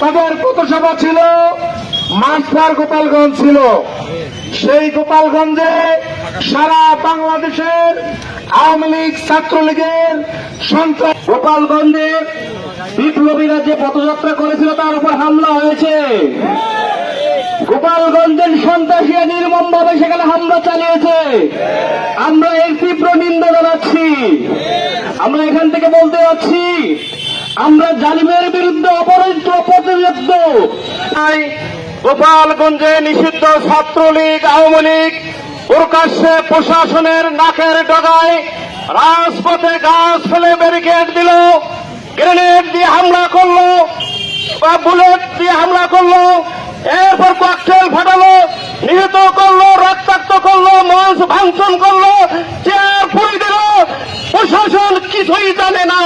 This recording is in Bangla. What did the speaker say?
তাদের পথসভা ছিল মাসফার গোপালগঞ্জ ছিল। সেই গোপালগঞ্জে সারা বাংলাদেশের আওয়ামী লীগ ছাত্রলীগের সন্ত্রাস গোপালগঞ্জে বিপ্লবীরা যে পদযাত্রা করেছিল তার উপর হামলা হয়েছে। গোপালগঞ্জের সন্ত্রাসীরা নির্মম ভাবে সেখানে হামলা চালিয়েছে। আমরা এর তীব্র নিন্দা জানাচ্ছি। আমরা এখান থেকে বলতে যাচ্ছি আমরা জালিমের বিরুদ্ধে অপরাজিত প্রতিযুদ্ধ তাই গোপালগঞ্জে নিষিদ্ধ ছাত্রলীগ, আওয়ামী লীগ, প্রকাশ্যে প্রশাসনের নাকের ডগায় রাজপথে গাছ ফেলে ব্যারিকেড দিল গ্রেনেড দিয়ে হামলা করল, বা বুলেট দিয়ে হামলা করল, এরপর ককটেল ফাটালো, নিহত করল, রক্তাক্ত করল, মঞ্চ ভাঙচুর করল, চেয়ার পুড়ে দিল। প্রশাসন কিছুই জানে না।